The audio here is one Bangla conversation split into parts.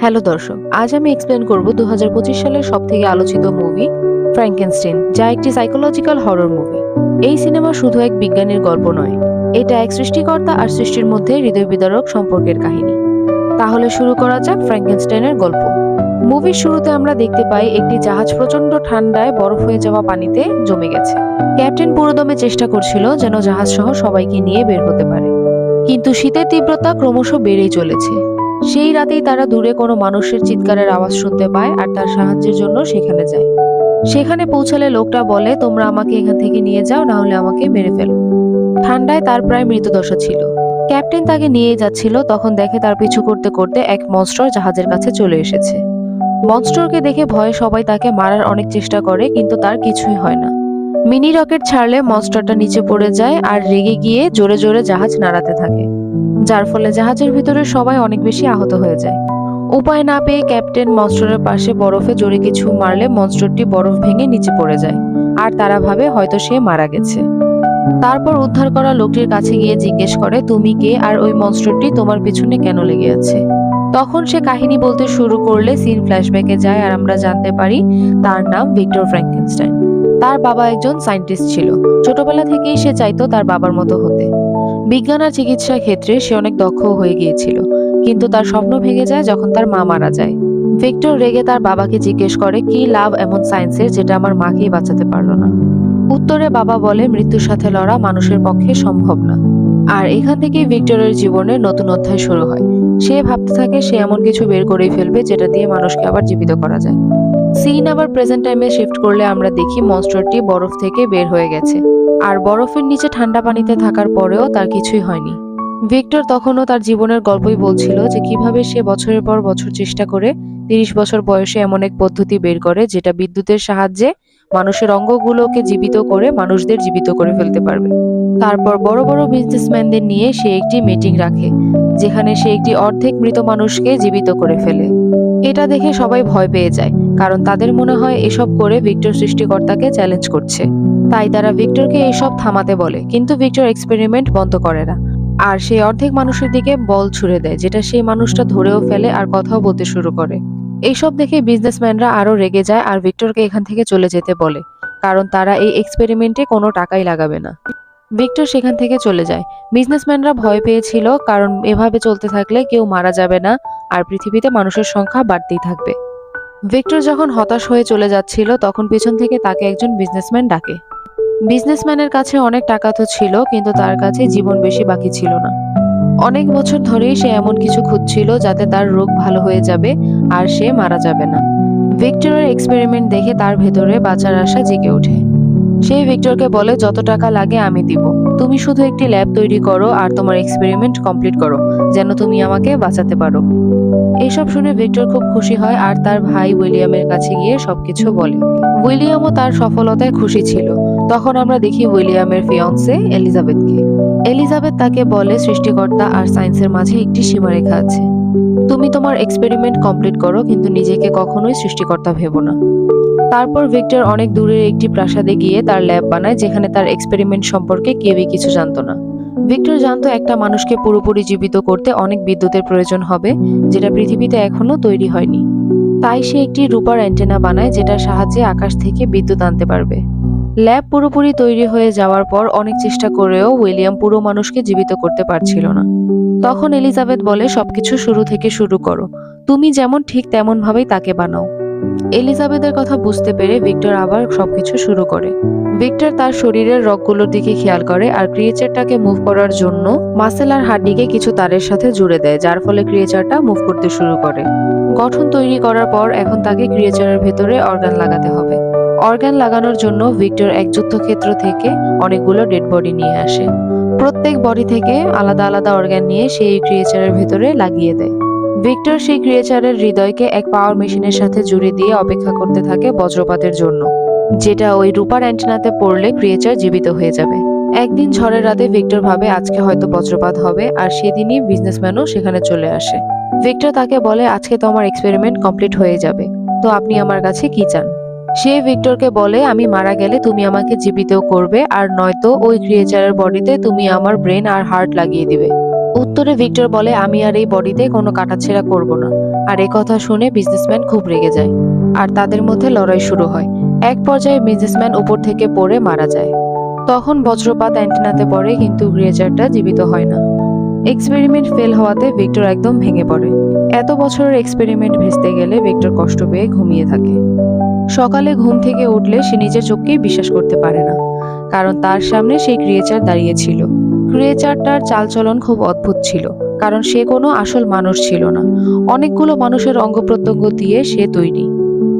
হ্যালো দর্শক, আজ আমি এক্সপ্লেন করব দু হাজার পঁচিশ সালের সব থেকে আলোচিত মুভি ফ্র্যাঙ্কেনস্টেন যা একটি সাইকোলজিক্যাল হরর মুভি এই সিনেমা শুধু এক বিজ্ঞানীর গল্প নয়, এটা এক সৃষ্টিকর্তা আর সৃষ্টির মধ্যে হৃদয় বিদারক সম্পর্কের কাহিনী। তাহলে শুরু করা যাক ফ্র্যাঙ্কেনস্টাইনের গল্প। মুভির শুরুতে আমরা দেখতে পাই একটি জাহাজ প্রচণ্ড ঠান্ডায় বরফ হয়ে যাওয়া পানিতে জমে গেছে। ক্যাপ্টেন পুরোদমে চেষ্টা করছিল যেন জাহাজ সহ সবাইকে নিয়ে বের হতে পারে। কিন্তু শীতের তীব্রতা ক্রমশ বেড়েই চলেছে। সেই রাতেই তারা দূরে কোনো মানুষের চিৎকারের আওয়াজ শুনতে পায় আর তার সাহায্যের জন্য সেখানে যায়। সেখানে পৌঁছালে লোকটা বলে, তোমরা আমাকে এখান থেকে নিয়ে যাও না হলে আমাকে মেরে ফেলো। ঠান্ডায় তার প্রায় মৃতদশা ছিল। ক্যাপ্টেন তাকে নিয়ে যাচ্ছিল, তখন দেখে তার পিছু করতে করতে এক মনস্টার জাহাজের কাছে চলে এসেছে। মনস্টারকে দেখে ভয়ে সবাই তাকে মারার অনেক চেষ্টা করে, কিন্তু তার কিছুই হয় না। মিনি রকেট ছাড়লে মনস্টারটা নিচে পড়ে যায় আর রেগে গিয়ে জোরে জোরে জাহাজ নাড়াতে থাকে, যার ফলে জাহাজের ভিতরে সবাই অনেক বেশি আহত হয়ে যায়। উপায় না পেয়ে ক্যাপ্টেন মনস্টারের পাশে বরফে জোরে কিছু মারলে মনস্টারটি বরফ ভেঙে নিচে পড়ে যায়, আর তারা ভাবে হয়তো সে মারা গেছে। তারপর উদ্ধার করা লোকটির কাছে গিয়ে জিজ্ঞেস করে, তুমি কে? আর ওই মনস্টারটি তোমার পিছনে কেন লেগে আছে? তখন সে কাহিনী বলতে শুরু করলে সিন ফ্ল্যাশব্যাকে যায় আর আমরা জানতে পারি তার নাম ভিক্টর ফ্র্যাঙ্কেনস্টাইন। তার বাবা একজন সায়েন্টিস্ট ছিল। ছোটবেলা থেকেই সে চাইতো তার বাবার মতো হতে। বিজ্ঞান আর চিকিৎসা ক্ষেত্রে সে অনেক দক্ষ হয়ে গিয়েছিল, কিন্তু তার স্বপ্ন ভেঙে যায় যখন তার মা মারা যায়। ভিক্টর রেগে তার বাবাকে জিজ্ঞেস করে, কি লাভ এমন সায়েন্সের যেটা আমার মাকেই বাঁচাতে পারল না? উত্তরে বাবা বলে, মৃত্যুর সাথে লড়া মানুষের পক্ষে সম্ভব না। আর এখান থেকেই ভিক্টরের জীবনের নতুন অধ্যায় শুরু হয়। সে ভাবতে থাকে সে এমন কিছু বের করেই ফেলবে যেটা দিয়ে মানুষকে আবার জীবিত করা যায়। সিন আবার প্রেজেন্ট টাইমে শিফট করলে আমরা দেখি মনস্টারটি বরফ থেকে বের হয়ে গেছে। আর বরফের নিচে ঠান্ডা পানিতে থাকার পরেও তার কিছুই হয়নি। ভিক্টর তখনও তার জীবনের গল্পই বলছিল যে কীভাবে সে বছরের পর বছর চেষ্টা করে তিরিশ বছর বয়সে এমন এক পদ্ধতি বের করে যেটা বিদ্যুতের সাহায্যে মানুষের অঙ্গগুলোকে জীবিত করে মানুষদের জীবিত করে ফেলতে পারবে। তারপর বড় বড় বিজনেসম্যানদের নিয়ে সে একটি মিটিং রাখে, যেখানে সে একটি অর্ধেক মৃত মানুষকে জীবিত করে ফেলে। এটা দেখে সবাই ভয় পেয়ে যায়, কারণ তাদের মনে হয় এসব করে ভিক্টর সৃষ্টিকর্তাকে চ্যালেঞ্জ করছে। তাই তারা ভিক্টরকে এসব থামাতে বলে, কিন্তু ভিক্টর এক্সপেরিমেন্ট বন্ধ করে না। আর সেই অর্ধেক মানুষের দিকে বল ছুড়ে দেয়, যেটা সেই মানুষটা ধরেও ফেলে আর কথাও বলতে শুরু করে। এইসব দেখে বিজনেসম্যানরা আরও রেগে যায় আর ভিক্টরকে এখান থেকে চলে যেতে বলে, কারণ তারা এই এক্সপেরিমেন্টে কোনো টাকাই লাগাবে না। ভিক্টর সেখান থেকে চলে যায়। বিজনেসম্যানরা ভয় পেয়েছিল, কারণ এভাবে চলতে থাকলে কেউ মারা যাবে না আর পৃথিবীতে মানুষের সংখ্যা বাড়তেই থাকবে। ভিক্টর যখন হতাশ হয়ে চলে যাচ্ছিল, তখন পিছন থেকে তাকে একজন বিজনেসম্যান ডাকে। বিজনেসম্যানের কাছে অনেক টাকা তো ছিল, কিন্তু তার কাছে জীবন বেশি বাকি ছিল না। অনেক বছর ধরেই সে এমন কিছু খুঁজছিল যাতে তার রোগ ভালো হয়ে যাবে আর সে মারা যাবে না। ভিক্টরের এক্সপেরিমেন্ট দেখে তার ভেতরে বাঁচার আশা জেগে ওঠে। সে ভিক্টরকে বলে, যত টাকা লাগে আমি দিব। তুমি শুধু একটি ল্যাব তৈরি করো আর তোমার এক্সপেরিমেন্ট কমপ্লিট করো, যেন তুমি আমাকে বাঁচাতে পারো। এইসব শুনে ভিক্টর খুব খুশি হয় আর তার ভাই উইলিয়ামের কাছে গিয়ে সবকিছু বলে। উইলিয়ামও তার সফলতায় খুশি ছিল। তখন আমরা দেখি উইলিয়ামের ফিয়ন্সে এলিজাবেথকে। এলিজাবেথ তাকে বলে, সৃষ্টিকর্তা আর সায়েন্সের মাঝে একটি সীমারেখা আছে। তুমি তোমার এক্সপেরিমেন্ট কমপ্লিট করো, কিন্তু নিজেকে কখনোই সৃষ্টিকর্তা ভেবো না। তারপর ভিক্টর অনেক দূরের একটি প্রাসাদে গিয়ে তার ল্যাব বানায়, যেখানে তার এক্সপেরিমেন্ট সম্পর্কে কেউই কিছু জানতো না। ভিক্টর জানতো একটা মানুষকে পুরোপুরি জীবিত করতে অনেক বিদ্যুতের প্রয়োজন হবে, যেটা পৃথিবীতে এখনও তৈরি হয়নি। তাই সে একটি রূপার অ্যান্টেনা বানায়, যেটার সাহায্যে আকাশ থেকে বিদ্যুৎ আনতে পারবে। ল্যাব পুরোপুরি তৈরি হয়ে যাওয়ার পর অনেক চেষ্টা করেও উইলিয়াম পুরো মানুষকে জীবিত করতে পারছিল না। তখন এলিজাবেথ বলে, সবকিছু শুরু থেকে শুরু করো। তুমি যেমন ঠিক তেমন ভাবেই তাকে বানাও। এলিজাবেথের কথা বুঝতে পেরে ভিক্টর আবার সবকিছু শুরু করে। ভিক্টর তার শরীরের রগগুলোর দিকে খেয়াল করে আর ক্রিয়েচারটাকে মুভ করার জন্য মাসেল আর হাড্ডিকে কিছু তারের সাথে জুড়ে দেয়, যার ফলে ক্রিয়েচারটা মুভ করতে শুরু করে। গঠন তৈরি করার পর এখন তাকে ক্রিয়েচারের ভেতরে অর্গান লাগাতে হবে। অর্গান লাগানোর জন্য ভিক্টর এক যুদ্ধক্ষেত্র থেকে অনেকগুলো ডেড বডি নিয়ে আসে। প্রত্যেক বডি থেকে আলাদা আলাদা অর্গান নিয়ে সেই ক্রিয়েচারের ভেতরে লাগিয়ে দেয়। ভিক্টর সেই ক্রিয়েচারের হৃদয়কে এক পাওয়ার মেশিনের সাথে জুড়ে দিয়ে অপেক্ষা করতে থাকে বজ্রপাতের জন্য, যেটা ওই রূপার অ্যান্টেনাতে পড়লে ক্রিয়েচার জীবিত হয়ে যাবে। একদিন ঝড়ের রাতে ভিক্টর ভাবে, আজকে হয়তো বজ্রপাত হবে, আর সেদিনই বিজনেসম্যানও সেখানে চলে আসে। ভিক্টর তাকে বলে, আজকে তো আমার এক্সপেরিমেন্ট কমপ্লিট হয়ে যাবে, তো আপনি আমার কাছে কি চান? সে ভিক্টরকে বলে, আমি মারা গেলে তুমি আমাকে জীবিত করবে, আর নয়তো ওই ক্রিয়েচারের বডিতে তুমি আমার ব্রেন আর হার্ট লাগিয়ে দিবে। উত্তরে ভিক্টর বলে, আমি আর এই বডিতে কোনো কাটাছেঁড়া করব না। আর এ কথা শুনে বিজনেসম্যান খুব রেগে যায়। আর তাদের মধ্যে লড়াই শুরু হয়। এক পর্যায়ে বিজনেসম্যান উপর থেকে পড়ে মারা যায়। তখন বজ্রপাত অ্যান্টেনাতে পড়ে, কিন্তু ক্রিয়েচারটা জীবিত হয় না। এক্সপেরিমেন্ট ফেল হওয়াতে ভিক্টর একদম ভেঙে পড়ে। এত বছরের এক্সপেরিমেন্ট ভেস্তে গেলে ভিক্টর কষ্ট পেয়ে ঘুমিয়ে থাকে। সকালে ঘুম থেকে উঠলে সে নিজের চোখকেই বিশ্বাস করতে পারে না। কারণ তার সামনে সেই ক্রিয়েচার দাঁড়িয়েছিল ক্রিয়েচারটার চালচলন খুব অদ্ভুত ছিল, কারণ সে কোনো আসল মানুষ ছিল না। অনেকগুলো মানুষের অঙ্গ প্রত্যঙ্গ দিয়ে সে তৈরি।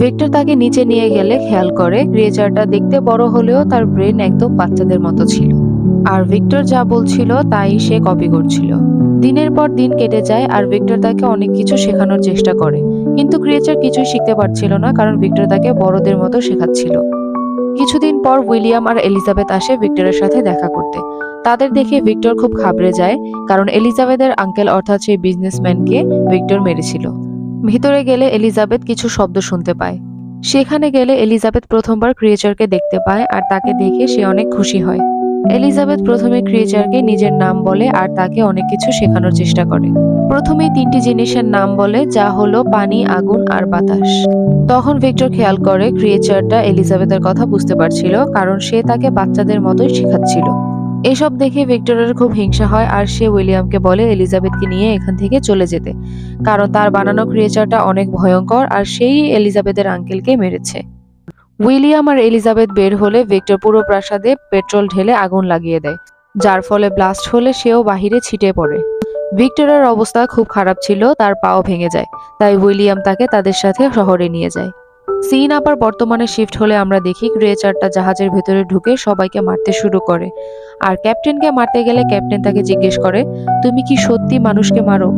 ভেক্টর তাকে নিচে নিয়ে গেলে খেয়াল করে ক্রিয়েচারটা দেখতে বড় হলেও তার ব্রেন একদম বাচ্চাদের মতো ছিল। আর ভিক্টর যা বলছিল, তাই সে কপি করছিল। দিনের পর দিন কেটে যায় আর ভিক্টর তাকে অনেক কিছু শেখানোর চেষ্টা করে। কিন্তু ক্রিয়েচার কিছুই শিখতে পারছিল না, কারণ ভিক্টর তাকে বড়দের মতো শেখাচ্ছিল। কিছুদিন পর উইলিয়াম আর এলিজাবেথ আসে ভিক্টরের সাথে দেখা করতে। তাদের দেখে ভিক্টর খুব ঘাবড়ে যায়, কারণ এলিজাবেথের আঙ্কেল অর্থাৎ সেই বিজনেসম্যানকে ভিক্টর মেরেছিল। ভিতরে গেলে এলিজাবেথ কিছু শব্দ শুনতে পায়। সেখানে গেলে এলিজাবেথ প্রথমবার ক্রিয়েচারকে দেখতে পায় আর তাকে দেখে সে অনেক খুশি হয়। এলিজাবেথ প্রথমে ক্রিয়েচারকে নিজের নাম বলে আর তাকে অনেক কিছু শেখানোর চেষ্টা করে। প্রথমে তিনটি জিনিসের নাম বলে, যা হলো পানি, আগুন আর বাতাস। তখন ভিক্টর খেয়াল করে ক্রিয়েচারটা এলিজাবেথের কথা বুঝতে পারছিল, কারণ সে তাকে বাচ্চাদের মতোই শেখাচ্ছিল। এসব দেখে ভিক্টরের খুব হিংসা হয় আর সে উইলিয়ামকে বলে এলিজাবেথকে নিয়ে এখান থেকে চলে যেতে। কারণ তার বানানো ক্রিয়েচারটা অনেক ভয়ঙ্কর আর সেই এলিজাবেথের আঙ্কেলকে মেরেছে। উইলিয়াম আর এলিজাবেথ বের হলে ভিক্টর পুরো প্রাসাদে পেট্রোল ঢেলে আগুন লাগিয়ে দেয়, যার ফলে ব্লাস্ট হলে সেও বাহিরে ছিটে পড়ে। ভিক্টরের অবস্থা খুব খারাপ ছিল, তার পাও ভেঙে যায়, তাই উইলিয়াম তাকে তাদের সাথে শহরে নিয়ে যায়। সিন আবার বর্তমানে শিফট হলে আমরা দেখি ক্রিয়েচারটা জাহাজের ভেতরে ঢুকে সবাইকে মারতে শুরু করে। আর ক্যাপ্টেনকে মারতে গেলে ক্যাপ্টেন তাকে জিজ্ঞেস করে, তুমি কি সত্যি মানুষকে মারো?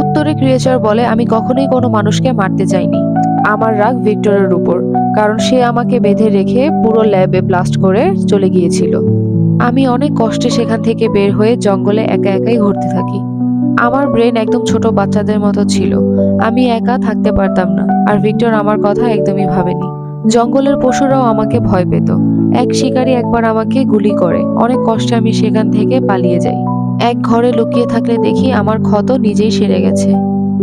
উত্তরে ক্রিয়েচার বলে, আমি কখনোই কোনো মানুষকে মারতে চাইনি। আমার রাগ ভিক্টরের উপর, কারণ সে আমাকে বেঁধে রেখে পুরো ল্যাবে ব্লাস্ট করে চলে গিয়েছিল। আমি অনেক কষ্টে সেখান থেকে বের হয়ে জঙ্গলে একা একাই ঘুরতে থাকি। আমার ব্রেন একদম ছোট বাচ্চাদের মতো ছিল। আমি একা থাকতে পারতাম না, আর ভিক্টর আমার কথা একদমই ভাবেনি। জঙ্গলের পশুরাও আমাকে ভয় পেত। এক শিকারী একবার আমাকে গুলি করে। অনেক কষ্টে আমি সেখান থেকে পালিয়ে যাই। এক ঘরে লুকিয়ে থাকলে দেখি আমার ক্ষত নিজেই সেরে গেছে।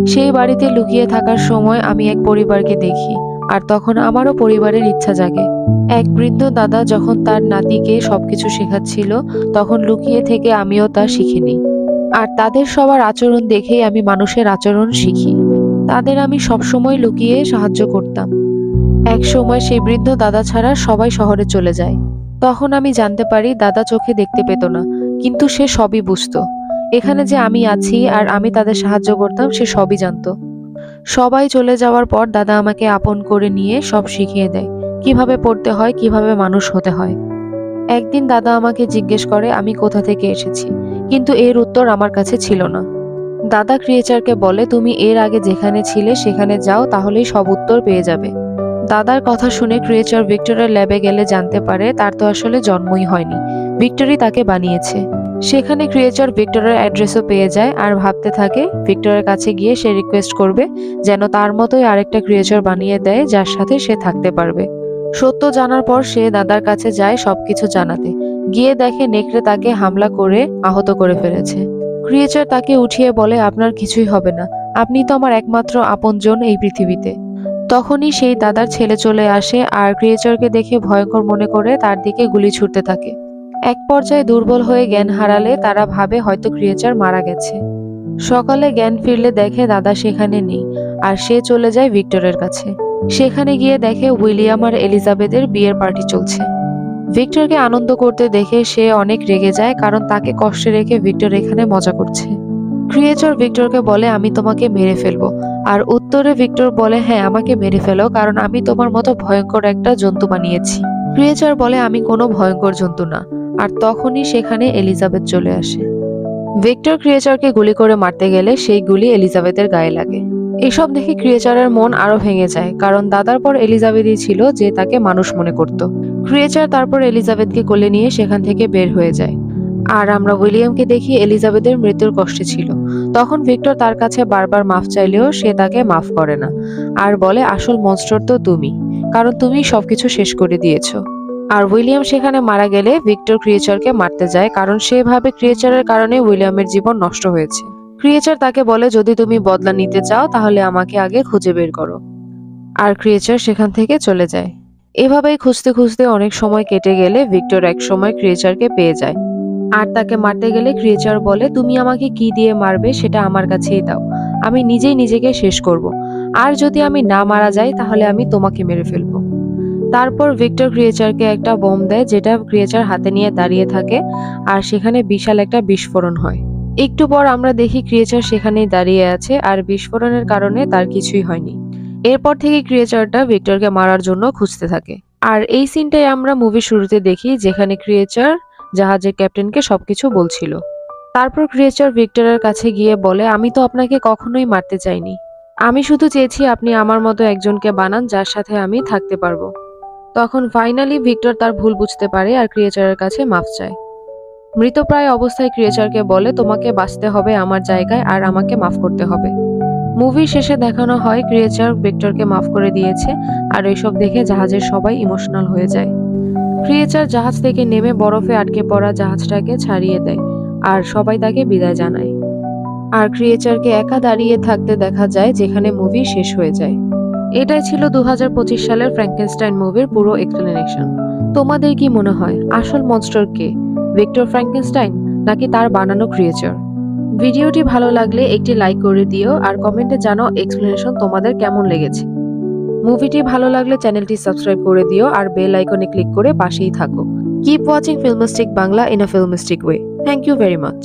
সেই বাড়িতে লুকিয়ে থাকার সময় আমি এক পরিবারকে দেখি, আর তখন আমারও পরিবারের ইচ্ছা জাগে। এক বৃদ্ধ দাদা যখন তার নাতিকে সবকিছু শেখাচ্ছিল, তখন লুকিয়ে থেকে আমিও তা শিখিনি। আর তাদের সবার আচরণ দেখেই আমি মানুষের আচরণ শিখি। তাদের আমি সবসময় লুকিয়ে সাহায্য করতাম। এক সময় সেই বৃদ্ধ দাদা ছাড়া সবাই শহরে চলে যায়। তখন আমি জানতে পারি দাদা চোখে দেখতে পেত না, কিন্তু সে সবই বুঝতো। এখানে যে আমি আছি আর আমি তাদের সাহায্য করতাম, সে সবই জানতো। সবাই চলে যাওয়ার পর দাদা আমাকে আপন করে নিয়ে সব শিখিয়ে দেয়, কীভাবে পড়তে হয়, কীভাবে মানুষ হতে হয়। একদিন দাদা আমাকে জিজ্ঞেস করে, আমি কোথা থেকে এসেছি? কিন্তু এর উত্তর আমার কাছে ছিল না। দাদা ক্রিয়েচারকে বলে, তুমি এর আগে যেখানে ছিলে সেখানে যাও, তাহলেই সব উত্তর পেয়ে যাবে। দাদার কথা শুনে ক্রিয়েচার ভিক্টরের ল্যাবে গেলে জানতে পারে, তার তো আসলে জন্মই হয়নি। ভিক্টরি তাকে বানিয়েছে। সেখানে ক্রিয়েচার ভিক্টরের অ্যাড্রেসও পেয়ে যায় আর ভাবতে থাকে ভিক্টরের কাছে গিয়ে সে রিকোয়েস্ট করবে যেন তার মতোই আরেকটা ক্রিয়েচার বানিয়ে দেয়, যার সাথে সে থাকতে পারবে। সত্য জানার পর সে দাদার কাছে যায় সবকিছু জানাতে। গিয়ে দেখে নেকড়ে তাকে হামলা করে আহত করে ফেলেছে। ক্রিয়েচার তাকে উঠিয়ে বলে, আপনার কিছুই হবে না। আপনি তো আমার একমাত্র আপনজন এই পৃথিবীতে। তখনই সেই দাদার ছেলে চলে আসে আর ক্রিয়েচারকে দেখে ভয়ঙ্কর মনে করে তার দিকে গুলি ছুটতে থাকে। এক পর্যায়ে দুর্বল হয়ে জ্ঞান হারালে তারা ভাবে হয়তো ক্রিয়েচার মারা গেছে। সকালে জ্ঞান ফিরলে দেখে দাদা সেখানে নেই আর সে চলে যায় ভিক্টরের কাছে। সেখানে গিয়ে দেখে উইলিয়াম আর এলিজাবেথের বিয়ের পার্টি চলছে। ভিক্টরকে আনন্দ করতে দেখে সে অনেক রেগে যায়, কারণ তাকে কষ্টে রেখে ভিক্টর এখানে মজা করছে। ক্রিয়েচর ভিক্টরকে বলে, আমি তোমাকে মেরে ফেলব। আর উত্তরে ভিক্টর বলে হ্যাঁ আমাকে মেরে ফেলো, কারণ আমি তোমার মতো ভয়ঙ্কর একটা জন্তু বানিয়েছি। ক্রিয়েচর বলে, আমি কোনো ভয়ঙ্কর জন্তু না। আর তখনই সেখানে এলিজাবেথ চলে আসে। ভিক্টর ক্রিয়েচারকে গুলি করে মারতে গেলে সেই গুলি এলিজাবেথের গায়ে লাগে। এসব দেখে ক্রিয়েচারের মন আরও ভেঙে যায়, কারণ দাদার পর এলিজাবেথই ছিল যে তাকে মানুষ মনে করত। ক্রিয়েচার তারপর এলিজাবেথকে কোলে নিয়ে সেখান থেকে বের হয়ে যায়। আর আমরা উইলিয়ামকে দেখি এলিজাবেথের মৃত্যুর কষ্টে ছিল। তখন ভিক্টর তার কাছে বারবার মাফ চাইলেও সে তাকে মাফ করে না। আর বলে, আসল মনস্টার তো তুমি। কারণ তুমি সবকিছু শেষ করে দিয়েছ। আর উইলিয়াম সেখানে মারা গেলে ভিক্টর ক্রিয়েচারকে মারতে যায়, কারণ সেভাবে ক্রিয়েচারের কারণে উইলিয়ামের জীবন নষ্ট হয়েছে। ক্রিয়েচার তাকে বলে, যদি তুমি বদলা নিতে চাও, তাহলে আমাকে আগে খুঁজে বের করো। আর ক্রিয়েচার সেখান থেকে চলে যায়। এভাবেই খুঁজতে খুঁজতে অনেক সময় কেটে গেলে ভিক্টর এক সময় ক্রিয়েচারকে পেয়ে যায়। আর তাকে মারতে গেলে ক্রিয়েচার বলে, তুমি আমাকে কি দিয়ে মারবে সেটা আমার কাছেই দাও। আমি নিজেই নিজেকে শেষ করব। আর যদি আমি না মারা যাই, তাহলে আমি তোমাকে মেরে ফেলব। তারপর ভিক্টর ক্রিয়েচারকে একটা বোম দেয়, যেটা ক্রিয়েচার হাতে নিয়ে দাঁড়িয়ে থাকে, আর সেখানে বিশাল একটা বিস্ফোরণ হয়। একটু পর আমরা দেখি ক্রিয়েচার সেখানেই দাঁড়িয়ে আছে, আর বিস্ফোরণের কারণে তার কিছুই হয়নি। এরপর থেকে ক্রিয়েচারটা ভিক্টরকে মারার জন্য খুঁজতে থাকে। আর এই সিনটাই আমরা মুভি শুরুতে দেখি যেখানে ক্রিয়েচার জাহাজের ক্যাপ্টেনকে সবকিছু বলছিল। তারপর ক্রিয়েচার ভিক্টরের কাছে গিয়ে বলে, আমি তো আপনাকে কখনোই মারতে চাইনি। আমি শুধু চেয়েছি আপনি আমার মতো একজনকে বানান যার সাথে আমি থাকতে পারব। তখন ফাইনালি ভিক্টর তার ভুল বুঝতে পারে আর ক্রিয়েচারের কাছে মাফ চায়। মৃতপ্রায় অবস্থায় ক্রিয়েচারকে বলে, তোমাকে বাঁচতে হবে আমার জায়গায় আর আমাকে মাফ করতে হবে। মুভির শেষে দেখানো হয় ক্রিয়েচার ভিক্টরকে মাফ করে দিয়েছে, আর এইসব দেখে জাহাজের সবাই ইমোশনাল হয়ে যায়। ক্রিয়েচার জাহাজ থেকে নেমে বরফে আটকে পড়া জাহাজটাকে ছাড়িয়ে দেয়, আর সবাই তাকে বিদায় জানায়। আর ক্রিয়েচারকে একা দাঁড়িয়ে থাকতে দেখা যায়, যেখানে মুভি শেষ হয়ে যায়। এটাই ছিল দু হাজার পঁচিশ সালের ফ্র্যাঙ্কেনস্টাইন মুভির পুরো এক্সপ্লেনেশন তোমাদের কি মনে হয়, আসল মনস্টার কে ভিক্টর ফ্র্যাঙ্কেনস্টাইন নাকি তার বানানো ক্রিয়েচার ভিডিওটি ভালো লাগলে একটি লাইক করে দিও আর কমেন্টে জানো এক্সপ্লেনেশন তোমাদের কেমন লেগেছে। মুভিটি ভালো লাগলে চ্যানেলটি সাবস্ক্রাইব করে দিও আর বেল আইকনে ক্লিক করে পাশেই থাকো। Keep watching Filmstick Bangla in a Filmstick way thank you very much